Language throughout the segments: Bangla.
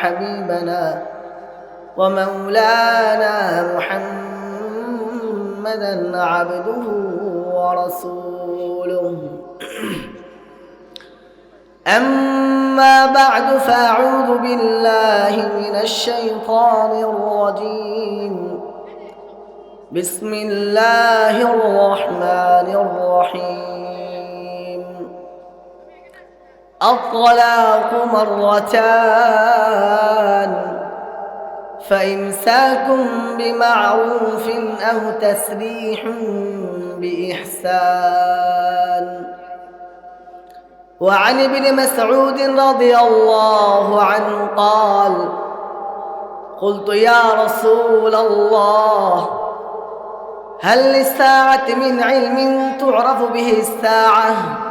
وحبيبنا ومولانا محمدا عبده ورسوله. أما بعد فأعوذ بالله من الشيطان الرجيم. بسم الله الرحمن الرحيم. الطلاق مرتان فإمساك بمعروف أو تسريح بإحسان. وعن ابن مسعود رضي الله عنه قال قلت يا رسول الله هل للساعة من علم تعرف به الساعة؟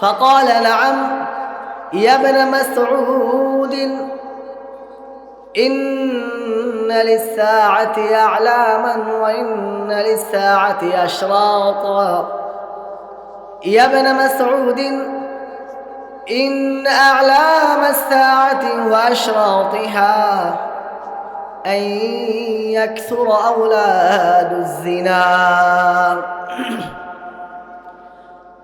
فقال نعم. يا ابن مسعود إن للساعة أعلاما وإن للساعة أشراطا يا ابن مسعود إن أعلام الساعة وأشراطها أن يكثر أولاد الزنا.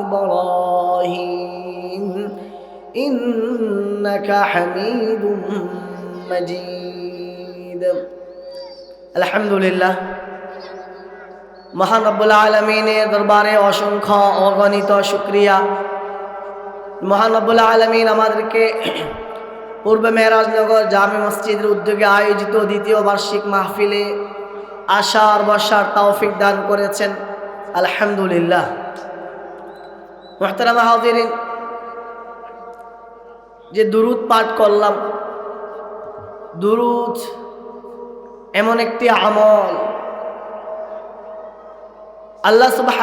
إبراهيم إنك حميد مجيد الحمد لله মহান রব্বুল আলমিনের দরবারে অসংখ্য অগণিত শুক্রিয়া মহানবুল্লাহ আলমিন আমাদেরকে পূর্ব মেহরাজনগর জামে মসজিদের উদ্যোগে আয়োজিত দ্বিতীয় বার্ষিক মাহফিলে আশার বর্ষার তৌফিক দান করেছেন আলহামদুলিল্লাহ মোহতারামা হাজিরিন, যে দুরুদ পাঠ করলাম, দুরুদ এমন একটি আমল। আল্লাহ সুবাহ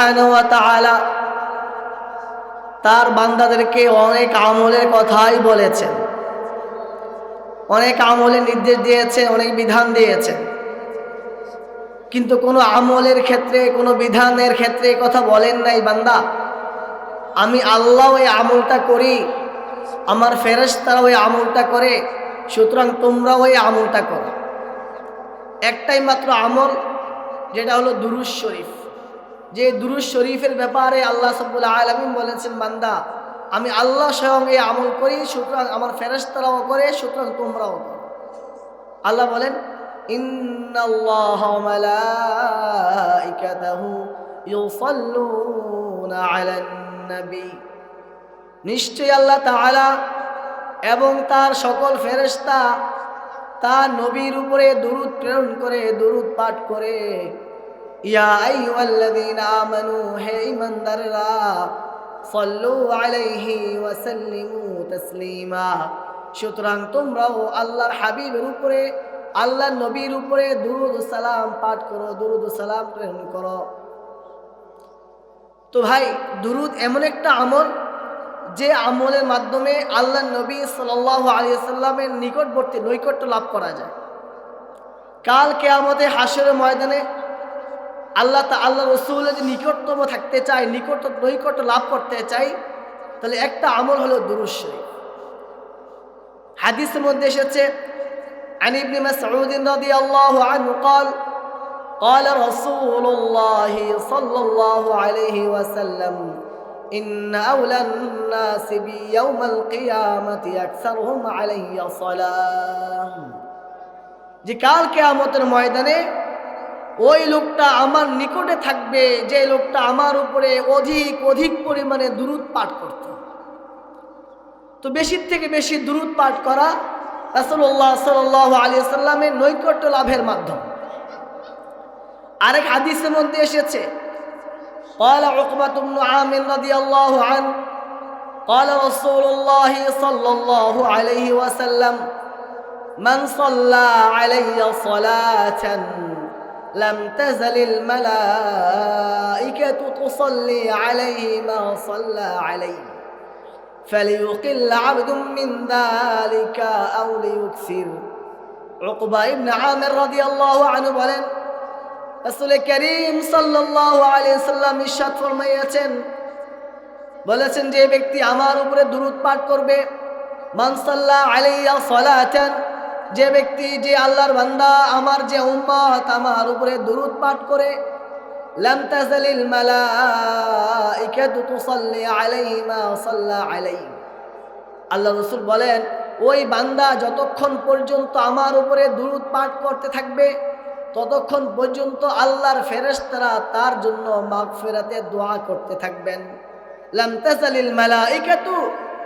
তার বান্দাদেরকে অনেক আমলের কথাই বলেছেন। অনেক আমলের নির্দেশ দিয়েছেন, অনেক বিধান দিয়েছেন। কিন্তু কোনো আমলের ক্ষেত্রে, কোনো বিধানের ক্ষেত্রে কথা বলেন নাই বান্দা। আমি আল্লাহ ওই আমলটা করি, আমার ফেরেস্তারা ওই আমলটা করে, সুতরাং তোমরা ওই আমলটা করো। একটাই মাত্র আমল, যেটা হলো দুরুজ শরীফ। যে দুরুজ শরীফের ব্যাপারে আল্লাহ সবুল্লা আলমিন বলেছেন, বান্দা, আমি আল্লাহ স্বয়ং এই আমল করি, সুতরাং আমার ফেরস্তারাও করে, সুতরাং তোমরাও করো। আল্লাহ বলেন নিশ্চয় আল্লাহ তাআলা এবং তার সকল ফেরেস্তা তার নবীর উপরে দুরুদ প্রেরণ করে, দুরুদ পাঠ করে। সুতরাং তোমরাও আল্লাহর হাবিবের উপরে নবীর উপরে দুরুদ সালাম পাঠ করো, দুরুদ সালাম প্রেরণ করো। তো ভাই দুরুদ এমন একটা আমল যে আমলের মাধ্যমে আল্লাহ নবী সাল আলী সাল্লামের নিকটবর্তী নৈকট্য লাভ করা যায় কাল কেয়ামতে হাসরের ময়দানে আল্লাহ তা আল্লাহ রসুলের যে নিকটতম থাকতে চাই নিকট নৈকট্য লাভ করতে চাই তাহলে একটা আমল হলো দুরুশ্বরী হাদিসের মধ্যে এসেছে عن ابن مسعود رضي الله عنه قال قال رسول الله صلى الله عليه وسلم إن أولى الناس بي يوم القيامة أكثرهم علي صلاة যে কাল কেয়ামতের ময়দানে ওই লোকটা আমার নিকটে থাকবে যে লোকটা আমার উপরে অধিক অধিক পরিমাণে দূরত পাঠ করত তো বেশির থেকে বেশি দূরত পাঠ করা রাসুল্লাহ সাল আলী সাল্লামের নৈকট্য লাভের মাধ্যম আরেক হাদিসের মধ্যে এসেছে قال عقبة بن عامر رضي الله عنه قال رسول الله صلى الله عليه وسلم من صلى علي صلاة لم تزل الملائكة تصلي عليه ما صلى عليه فليقل عبد من ذلك أو ليكثر عقبة ابن عامر رضي الله عنه বলেন রাসূল করিম সাল্লাল্লাহু আলাইহি সাল্লাম ইরশাদ ফরমাইয়াছেন, বলেছেন যে ব্যক্তি আমার উপরে দুরূদ পাঠ করবে। মান সাল্লা আলাইয়া সালাতান, যে ব্যক্তি, যে আল্লাহর বান্দা, আমার যে উম্মত, আমার উপরে দুরূদ পাঠ করে। লাম তাজালিল মালাইকাতু তুসাল্লি আলাইহি মা সাল্লা আলাইহি। আল্লাহ রসুল বলেন, ওই বান্দা যতক্ষণ পর্যন্ত আমার উপরে দুরুদ পাঠ করতে থাকবে ততক্ষণ পর্যন্ত আল্লাহর ফেরেস্তারা তার জন্য মাগফিরাতে দোয়া করতে থাকবেন। লাম তাজালিল মালাইকাতু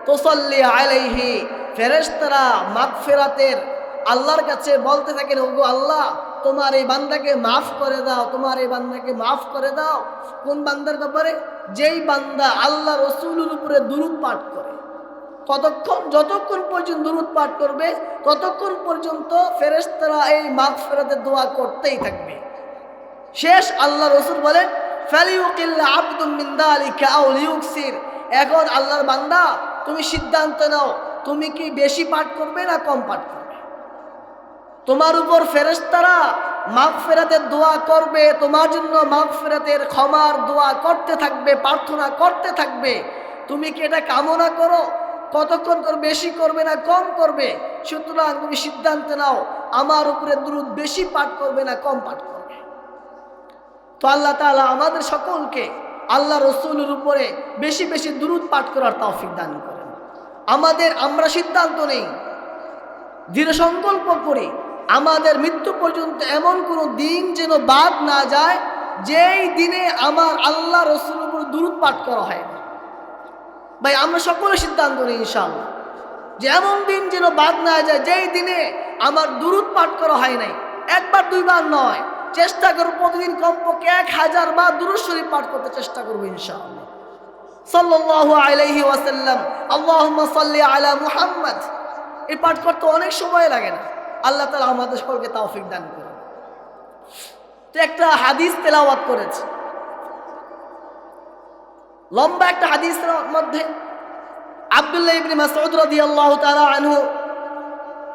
তুসাল্লি আলাইহি। ফেরেশতারা মাগফিরাতের আল্লাহর কাছে বলতে থাকেন, ওগো আল্লাহ, তোমার এই বান্দাকে মাফ করে দাও, তোমার এই বান্দাকে মাফ করে দাও। কোন বান্দার ব্যাপারে? যেই বান্দা আল্লাহ রসুলের উপরে দুরুদ পাঠ করে। কতক্ষণ, যতক্ষণ পর্যন্ত দুরুদ পাঠ করবে, ততক্ষণ পর্যন্ত ফেরেস্তারা এই মাঘ ফেরাতে দোয়া করতেই থাকবে। শেষ আল্লাহ রসুল বলেন এখন আল্লাহর বান্দা, তুমি সিদ্ধান্ত নাও, তুমি কি বেশি পাঠ করবে না কম পাঠ করবে? তোমার উপর ফেরেশতারা মাঘ ফেরাতের দোয়া করবে, তোমার জন্য মাঘ ফেরাতের ক্ষমার দোয়া করতে থাকবে, প্রার্থনা করতে থাকবে। তুমি কি এটা কামনা করো? কতক্ষণ করে বেশি করবে না কম করবে? সুতরাং তুমি সিদ্ধান্ত নাও, আমার উপরে দ্রুত বেশি পাঠ করবে না কম পাঠ করবে। তো আল্লাহ তাআলা আমাদের সকলকে আল্লাহ রসুলের উপরে বেশি বেশি দ্রুত পাঠ করার তৌফিক দান করেন। আমাদের, আমরা সিদ্ধান্ত নেই। দৃঢ় সংকল্প করি, আমাদের মৃত্যু পর্যন্ত এমন কোনো দিন যেন বাদ না যায়, যেই দিনে আমার আল্লাহ রসুলের উপর দূরত পাঠ করা হয় না। ভাই, আমরা সকলে সিদ্ধান্ত নিই, ইনশাআল্লাহ। যে এমন দিন যেন বাদ না যায়, যেই দিনে আমার দূরত পাঠ করা হয় নাই, একবার দুইবার নয়, চেষ্টা করব প্রতিদিন কমপক্ষে এক হাজার বার দুরুদ শরীফ পাঠ করতে চেষ্টা করব, ইনশাআল্লাহ। ওয়াসাল্লাম পাঠ করতে অনেক সময় লাগে না। আল্লাহ আমাদের সকলকে তাওফিক দান করেন। তো একটা হাদিস তেলাওয়াত করেছে। লম্বা একটা হাদিসের মধ্যে আব্দুল্লাহ ইবনে মাসউদ রাদিয়াল্লাহু তাআলা আনহু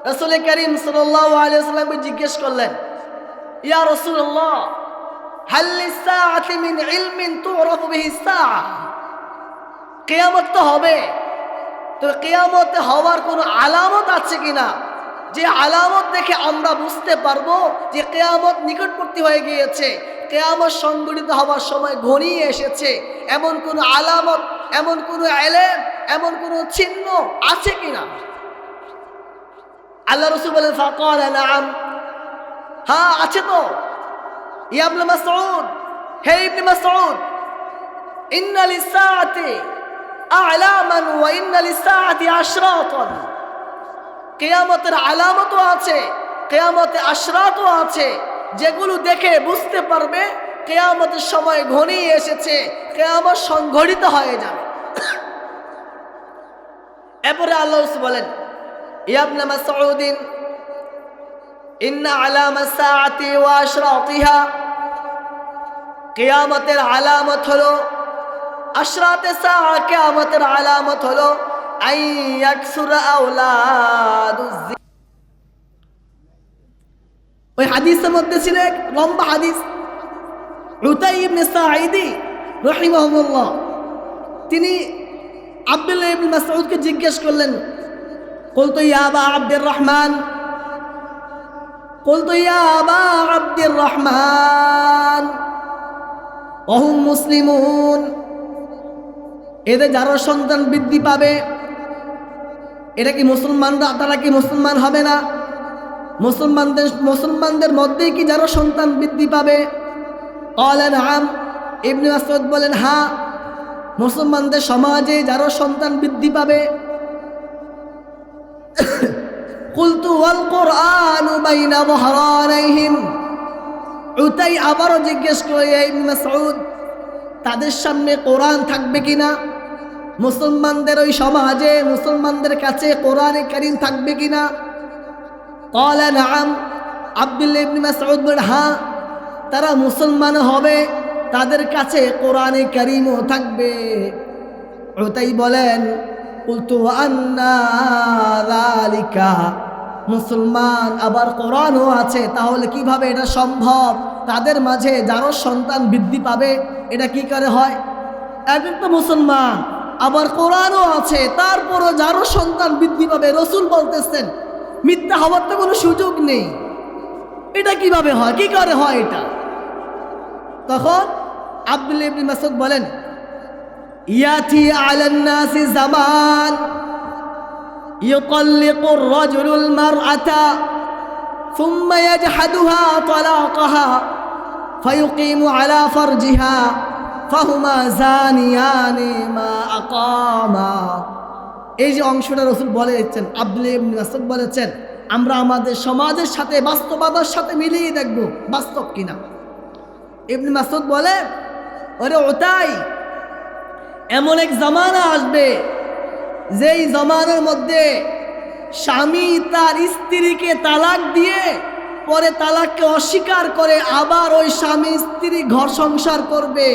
রাসূল করিম সাল্লাল্লাহু আলাইহি ওয়াসাল্লামকে জিজ্ঞেস করলেন, ইয়া রাসূলুল্লাহ, হাল লিসাআতি মিন ইলমিন তুরাফু বিহি সাআ? কিয়ামত তো হবে তো কিয়ামতে হওয়ার কোনো আলামত আছে কিনা? যে আলামত দেখে আমরা বুঝতে পারব যে কেয়ামত নিকটবর্তী হয়ে গিয়েছে। কেয়ামত সংগঠিত হওয়ার সময় ঘনিয়ে এসেছে। এমন কোনো আলামত, এমন কোনো এলেম, এমন কোনো চিহ্ন আছে কিনা? আল্লাহ রসুল বলেন, ফাকাল নাম হ্যাঁ আছে তো। ইয়াবনে মাসউদ, হে ইবনে মাসউদ, ইন্না লিসাআতি আ'লামান ওয়া ইন্না কেয়ামতের আলামতও আছে, কেয়ামতে আশরাতও আছে। যেগুলো দেখে বুঝতে পারবে, কেয়ামতের সময় ঘনিয়ে এসেছে, কেয়ামত সংঘটিত হয়ে যাবে। এরপরে আল্লাহ বলেন ইয়াবনা মাসউদিন, ইন্না আলামা সাআতি ওয়া কিয়ামতের আলামত হলো, আশরাতে সা কিয়ামতের আলামত হলো ওই হাদিসের মধ্যে ছিল এক লম্বা হাদিস রুতাই ইবনে সাঈদি রহিমাহুল্লাহ তিনি আব্দুল্লাহ ইবনে মাসউদকে জিজ্ঞেস করলেন قلت يا أبا عبد الرحمن قلت يا أبا عبد الرحمن وهم مسلمون এদের যারা সন্তান বৃদ্ধি পাবে এটা কি মুসলমানরা? তারা কি মুসলমান হবে না? মুসলমানদের মুসলমানদের মধ্যেই কি যারা সন্তান বৃদ্ধি পাবে? অলেন হাম ইবনে মাসউদ বলেন হা মুসলমানদের সমাজে যারা সন্তান বৃদ্ধি পাবে। কুলতু ওয়াল কোরআন বাইনা বহরানাইহিম। উতাই আবারও জিজ্ঞেস করে, ইবনে মাসউদ, তাদের সামনে কোরআন থাকবে কিনা? মুসলমানদের ওই সমাজে, মুসলমানদের কাছে কোরআনে কারিম থাকবে কিনা? কলে নাম আব্দুল ইবনি মাসউদ বলেন হ্যাঁ, তারা মুসলমান হবে, তাদের কাছে কোরআনে কারিমও থাকবে। তাই বলেন উল্তু মুসলমান আবার কোরআনও আছে, তাহলে কীভাবে এটা সম্ভব? তাদের মাঝে যারো সন্তান বৃদ্ধি পাবে, এটা কি করে হয়? এক একটা মুসলমান আবার কোরআনও আছে তারপরও যারও সন্তান বৃদ্ধি পাবে রসুল বলতেছেন মিথ্যা হওয়ার তো কোনো সুযোগ নেই এটা কিভাবে হয় কি করে হয় এটা তখন আব্দুল ইবনে মাসুদ বলেন ইয়াতি আলান নাসি জামান يطلق الرجل المرأة ثم يجحدها طلاقها فيقيم على فرجها ফাহুমা জানিয়ানে মা এই যে অংশটা রসুল বলে দিচ্ছেন আবলে মাসুদ বলেছেন, আমরা আমাদের সমাজের সাথে, বাস্তবতার সাথে মিলিয়ে দেখব, বাস্তব কিনা। ইবনি মাসুদ বলে, ওরে ওটাই এমন এক জমানা আসবে, যেই জমানার মধ্যে স্বামী তার স্ত্রীকে তালাক দিয়ে, পরে তালাককে অস্বীকার করে আবার ওই স্বামী স্ত্রী ঘর সংসার করবে।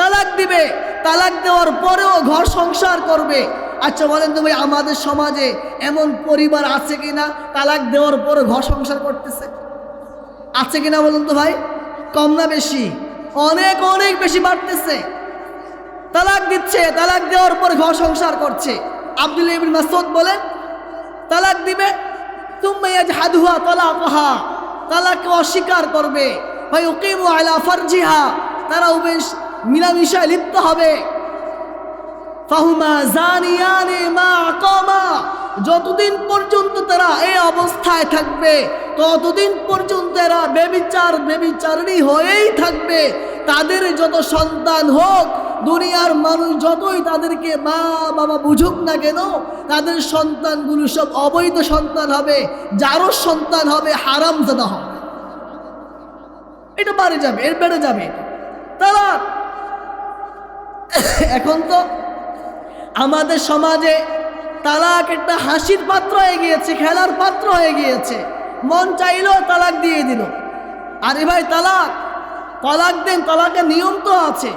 তালাক দিবে। তালাক দেওয়ার পরেও ঘর সংসার করবে। আচ্ছা বলেন তো ভাই, আমাদের সমাজে এমন পরিবার আছে কিনা? তালাক দেওয়ার পরে ঘর সংসার করতেছে? আছে কি না বলুন তো ভাই? কম না বেশি? অনেক অনেক বেশি বাড়তেছে। তালাক দিচ্ছে, তালাক দেওয়ার পর ঘর সংসার করছে। আব্দুল ইবিন মাসুদ বলেন, তালাক দিবে। তুমি হাদুহা তালাকহা। তালাককে অস্বীকার করবে। ভাই ওকিমু আলা ফারজিহা। তারা বেশ মিলামিশায় লিপ্ত হবে। মা যতদিন পর্যন্ত তারা এই অবস্থায় থাকবে, ততদিন পর্যন্ত এরা বেবিচার বেবিচারণী হয়েই থাকবে। তাদের যত সন্তান হোক, দুনিয়ার মানুষ যতই তাদেরকে মা, বাবা বুঝুক না কেন, তাদের সন্তানগুলো সব অবৈধ সন্তান হবে যারও সন্তান হবে হারাম জাদা হবে। এটা বাড়ে যাবে, এর বেড়ে যাবে। তারা এখন তো আমাদের সমাজে তালাক একটা হাসির পাত্র হয়ে গিয়েছে, খেলার পাত্র হয়ে গিয়েছে। মন চাইলেও তালাক দিয়ে দিল। আরে ভাই, তালাক! তালাক দেন, তালাকের নিয়ম তো আছে।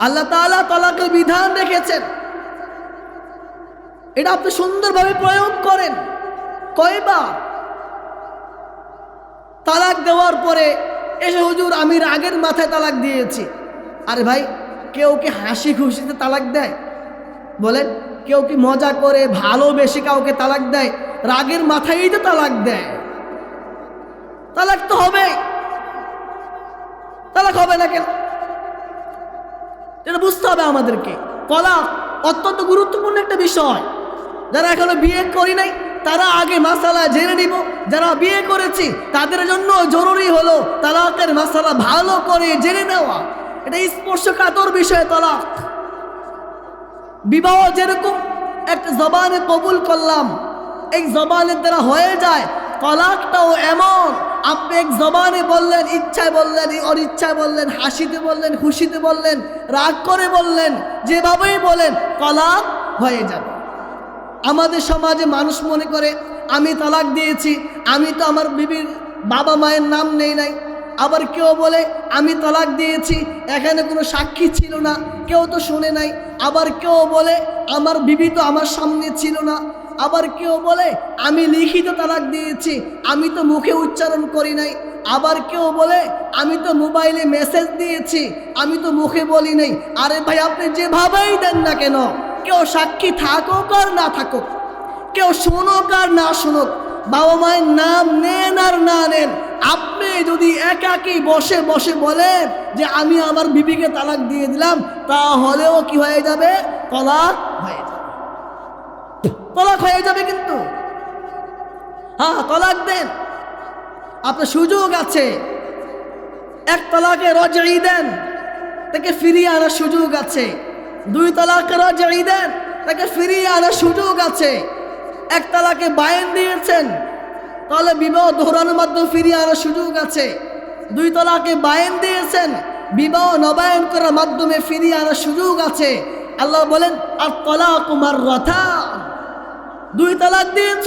আল্লাহ তালা তালাকের বিধান রেখেছেন। এটা আপনি সুন্দরভাবে প্রয়োগ করেন। কয়বার? তালাক দেওয়ার পরে এসে হুজুর আমি রাগের মাথায় তালাক দিয়েছি। আরে ভাই কেউ কি হাসি খুশিতে তালাক দেয়? বলেন, কেউ কি মজা করে, ভালোবেসে কাউকে তালাক দেয়? রাগের মাথায় তো তালাক দেয়। তালাক তো হবে। তালাক হবে না কেন? এটা বুঝতে হবে আমাদেরকে। তলাক অত্যন্ত গুরুত্বপূর্ণ একটা বিষয়। যারা এখনও বিয়ে করি নাই, তারা আগে মাসালা জেনে নিব। যারা বিয়ে করেছি, তাদের জন্য জরুরি হলো তালাকের মাসালা ভালো করে জেনে নেওয়া। এটা স্পর্শকাতর বিষয় তালাক। বিবাহ যেরকম একটা জবানে কবুল করলাম এই জবানের দ্বারা হয়ে যায়, তলাকটাও এমন। আপনি এক জবানে বললেন, ইচ্ছায় বললেন, অনিচ্ছায় বললেন, হাসিতে বললেন, খুশিতে বললেন, রাগ করে বললেন, যেভাবেই বলেন, তলাক হয়ে যাবে। আমাদের সমাজে মানুষ মনে করে, আমি তালাক দিয়েছি, আমি তো আমার বিবির বাবা মায়ের নাম নেই নাই। আবার কেউ বলে, আমি তালাক দিয়েছি, এখানে কোনো সাক্ষী ছিল না। কেউ তো শুনে নাই। আবার কেউ বলে, আমার বিবি তো আমার সামনে ছিল না। আবার কেউ বলে, আমি লিখিত তালাক দিয়েছি, আমি তো মুখে উচ্চারণ করি নাই। আবার কেউ বলে, আমি তো মোবাইলে মেসেজ দিয়েছি, আমি তো মুখে বলি নাই। আরে ভাই, আপনি যেভাবেই দেন না কেন, কেউ সাক্ষী থাকুক আর না থাকুক, কেউ শুনুক আর না শুনুক, বাবা মায়ের নাম নেন আর না নেন। আপনি যদি একাকি বসে বসে বলেন যে আমি আমার বিবিকে তালাক দিয়ে দিলাম, তাহলেও কি হয়ে যাবে? তলাক হয়ে যাবে। তলাক হয়ে যাবে কিন্তু। হ্যাঁ তলাক দেন। আপনার সুযোগ আছে। এক তলাকে রজাই দেন, তাকে ফিরিয়ে আনার সুযোগ আছে। দুই তলাকে রজাই দেন, তাকে ফিরিয়ে আনার সুযোগ আছে। এক তালাকে বায়ন দিয়েছেন তাহলে বিবাহ দোহরানোর মাধ্যমে ফিরিয়ে আনার সুযোগ আছে। দুই তলাকে বায়ন দিয়েছেন। বিবাহ নবায়ন করার মাধ্যমে ফিরিয়ে আনার সুযোগ আছে। আল্লাহ বলেন আর তলা কুমার রথা দুই তালাক দিয়েছ?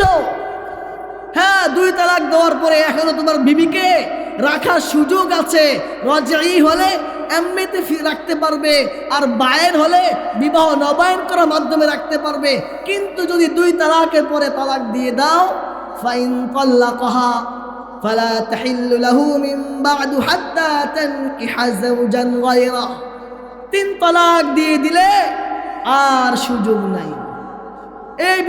হ্যাঁ দুই তালাক দেওয়ার পরে এখনও তোমার বিবিকে রাখার সুযোগ আছে। রজাই হলে এমনিতে রাখতে পারবে আর বায়ের হলে বিবাহ নবায়ন করার মাধ্যমে রাখতে পারবে। কিন্তু যদি দুই তালাকের পরে তালাক দিয়ে দাও ফাইন পাল্লা কহা ফালা তাহিল্লু লাহু মিন বাদু হাত্তা তানকিহা যাওজান গায়রা। তিন তালাক দিয়ে দিলে আর সুযোগ নাই। এই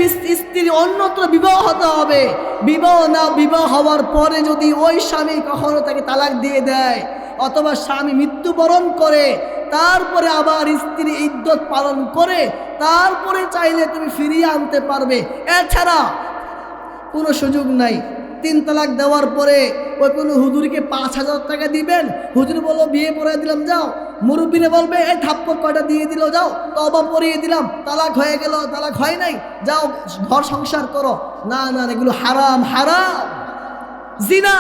স্ত্রী অন্যত্র বিবাহ হতে হবে। বিবাহ না বিবাহ হওয়ার পরে যদি ওই স্বামী কখনো তাকে তালাক দিয়ে দেয় অথবা স্বামী মৃত্যুবরণ করে, তারপরে আবার স্ত্রী ইদ্যত পালন করে, তারপরে চাইলে তুমি ফিরিয়ে আনতে পারবে। এছাড়া কোনো সুযোগ নাই। তিন তালাক দেওয়ার পরে ওই কোনো হুজুরকে পাঁচ হাজার টাকা দিবেন। হুজুর বলল, বিয়ে পড়াই দিলাম, যাও। মুরব্বীরে বলবে, এই থাপ্পড় কয়টা দিয়ে দিল, যাও। তবা পরিয়ে দিলাম। তালাক হয়ে গেল, তালাক হয় নাই। যাও, ঘর সংসার করো। না না, এগুলো হারাম হারাম। জিনা।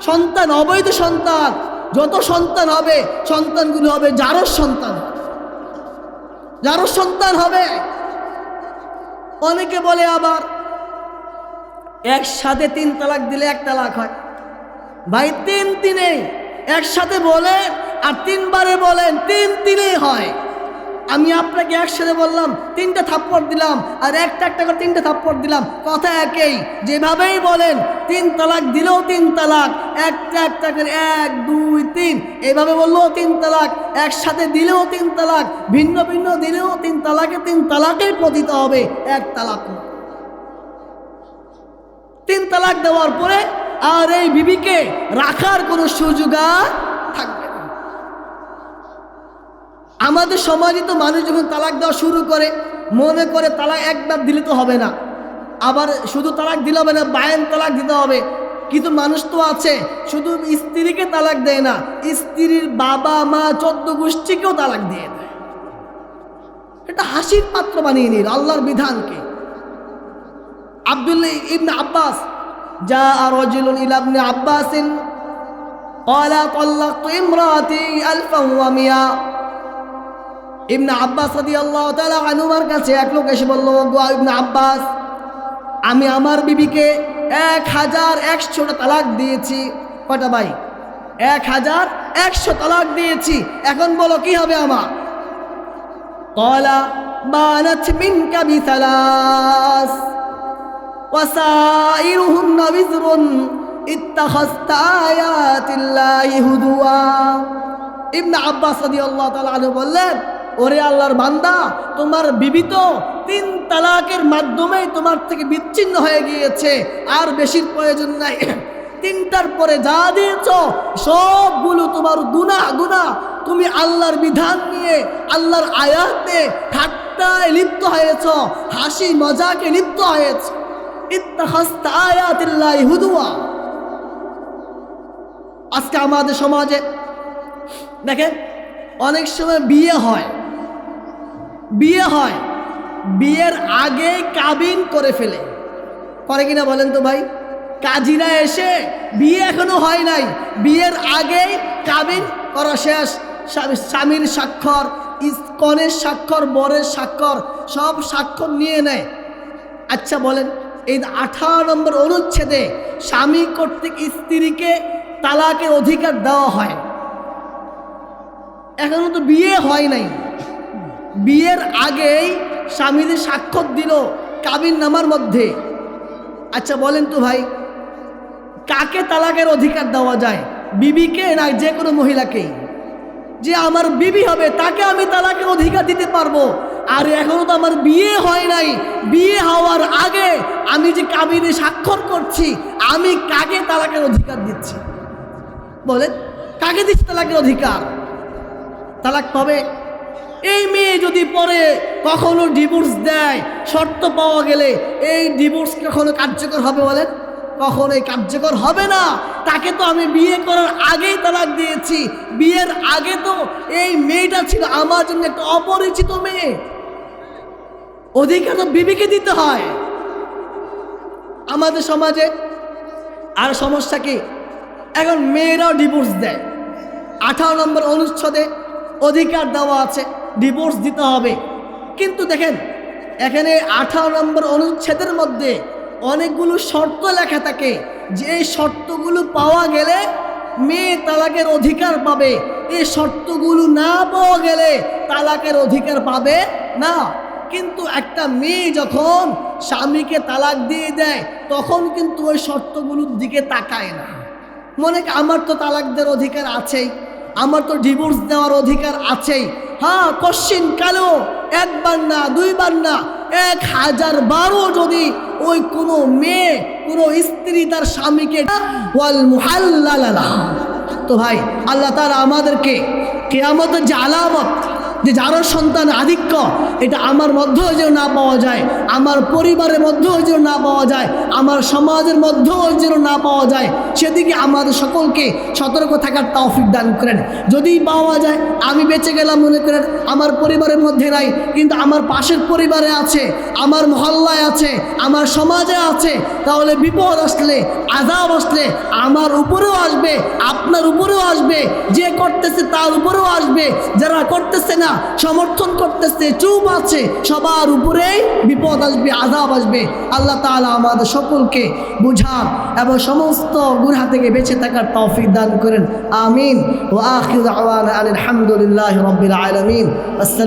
সন্তান, অবৈধ সন্তান। যত সন্তান হবে, সন্তানগুলো হবে যারও সন্তান। যারও সন্তান হবে। অনেকে বলে আবার একসাথে তিন তালাক দিলে এক তালাক হয়। ভাই, তিন তিনে একসাথে বলেন আর তিনবারে বলেন, তিন তিনেই হয়। আমি আপনাকে একসাথে বললাম, তিনটা থাপ্পড় দিলাম আর একটা একটা করে তিনটা থাপ্পড় দিলাম। কথা একই, যেভাবেই বলেন, তিন তালাক দিলেও তিন তালাক, একটা একটা করে এক, দুই, তিন। এভাবে বললেও তিন তালাক, একসাথে দিলেও তিন তালাক, ভিন্ন ভিন্ন দিলেও তিন তালাকে তিন তালাকেই পতিত হবে, এক তালাক। তিন তালাক দেওয়ার পরে আর এই বিবিকে রাখার কোনো সুযোগ থাকবে না। আমাদের সমাজে তো মানুষ যখন তালাক দেওয়া শুরু করে, মনে করে তালাক একবার দিলে তো হবে না। আবার শুধু তালাক দিলে হবে না, বায়ান তালাক দিতে হবে। কিন্তু মানুষ তো আছে, শুধু স্ত্রীকে তালাক দেয় না, স্ত্রীর বাবা মা চোদ্দ গোষ্ঠীকেও তালাক দিয়ে দেয়। এটা হাসির পাত্র বানিয়ে নিল আল্লাহর বিধানকে। আব্দুল্লাহ ইবনে আব্বাস যা رجل إلى ابن عباس قال طلقت امرأتي ألفا ومئة ইবনে আব্বাস রাদিয়াল্লাহু তাআলা আনহুর কাছে এক লোক এসে বলল গো ইবনে আব্বাস আমি আমার বিবিকে এক হাজার একশোটা তালাক দিয়েছি কটা ভাই এক হাজার একশো তালাক দিয়েছি এখন বলো কি হবে আমার قال بانت منك بثلاث وسائرهن وزر اتخذت آيات الله هدوا ইবনে আব্বাস রাদিয়াল্লাহু তাআলা আনহু বললেন ওরে আল্লাহর বান্দা তোমার বিবি তো তিন তালাকের মাধ্যমে তোমার থেকে বিচ্ছিন্ন হয়ে গিয়েছে আর বেশির প্রয়োজন নাই তিনটার পরে যা দিয়েছ সবগুলো তোমার গুনাহ গুনাহ তুমি আল্লাহর বিধান নিয়ে আল্লাহর আয়াতে ঠাট্টায় লিপ্ত হয়েছ হাসি মজাকে লিপ্ত হয়েছ ইত্তাখাস্তা আয়াতিল্লাহি হুদুয়া। আজকে আমাদের সমাজে, দেখেন, অনেক সময় বিয়ে হয়। বিয়ে হয়, বিয়ের আগে কাবিন করে ফেলে। করে কিনা বলেন তো ভাই? কাজিরা এসে বিয়ে এখনও হয় নাই। বিয়ের আগেই কাবিন করা শেষ। স্বামীর স্বাক্ষর কনের স্বাক্ষর, বরের স্বাক্ষর, সব স্বাক্ষর নিয়ে নেয়। আচ্ছা বলেন এই আঠারো নম্বর অনুচ্ছেদে স্বামী কর্তৃক স্ত্রীকে তালাকের অধিকার দেওয়া হয়। এখনও তো বিয়ে হয় নাই। বিয়ের আগেই স্বামীদের স্বাক্ষর দিল কাবিন নামার মধ্যে। আচ্ছা বলেন তো ভাই, কাকে তালাকের অধিকার দেওয়া যায়? বিবিকে না যে কোনো মহিলাকেই? যে আমার বিবি হবে, তাকে আমি তালাকের অধিকার দিতে পারব? আর এখনও তো আমার বিয়ে হয় নাই। বিয়ে হওয়ার আগে আমি যে কাবিনে স্বাক্ষর করছি, আমি কাকে তালাকের অধিকার দিচ্ছি? বলেন, কাকে দিচ্ছি তালাকের অধিকার? তালাক পাবে? এই মেয়ে যদি পরে কখনো ডিভোর্স দেয়, শর্ত পাওয়া গেলে এই ডিভোর্স কখনো কার্যকর হবে বলেন? কখনোই কার্যকর হবে না। তাকে তো আমি বিয়ে করার আগেই তালাক দিয়েছি। বিয়ের আগে তো এই মেয়েটা ছিল আমার জন্য একটা অপরিচিত মেয়ে। অধিকার তো বিবিকে দিতে হয়। আমাদের সমাজে আর সমস্যা কি? এখন মেয়েরাও ডিভোর্স দেয়। আঠারো নম্বর অনুচ্ছেদে অধিকার দেওয়া আছে ডিভোর্স দিতে হবে। কিন্তু দেখেন, এখানে আঠারো নম্বর অনুচ্ছেদের মধ্যে অনেকগুলো শর্ত লেখা থাকে। যে শর্তগুলো পাওয়া গেলে মেয়ে তালাকের অধিকার পাবে। এই শর্তগুলো না পাওয়া গেলে তালাকের অধিকার পাবে না। কিন্তু একটা মেয়ে যখন স্বামীকে তালাক দিয়ে দেয়, তখন কিন্তু ওই শর্তগুলোর দিকে তাকায় না। মনে আমার তো তালাক দেওয়ার অধিকার আছেই, আমার তো ডিভোর্স দেওয়ার অধিকার আছেই। হ্যাঁ কশ্চিন কালো, একবার না, দুইবার না, এক হাজার বারো যদি ওই কোনো মেয়ে, কোনো স্ত্রী তার স্বামীকে তো ভাই, আল্লাহ তারা আমাদেরকে কেয়ামতের যে আলামত যে যারও সন্তান আধিক্য, এটা আমার মধ্যেও যেন না পাওয়া যায়, আমার পরিবারের মধ্যেও যেন না পাওয়া যায়, আমার সমাজের মধ্যেও যেন না পাওয়া যায়, সেদিকে আমাদের সকলকে সতর্ক থাকার তৌফিক দান করেন। যদি পাওয়া যায়, আমি বেঁচে গেলাম মনে করেন, আমার পরিবারের মধ্যে নাই, কিন্তু আমার পাশের পরিবারে আছে, আমার মহল্লায় আছে, আমার সমাজে আছে, তাহলে বিপদ আসলে, আজাব আসলে আমার উপরেও আসবে, আপনার উপরেও আসবে, যে করতেছে তার উপরেও আসবে, যারা করতেছে না সমর্থন করতেছে, চুপ আছে। সবার উপরেই বিপদ আসবে আজাব আসবে। আল্লাহ তালা আমাদের সকলকে বুঝান এবং সমস্ত গুহা থেকে বেঁচে থাকার তৌফিক দান করেন। আমিন। ও আখির আলহামদুলিল্লাহ রবিল আলমিন। আসসালাম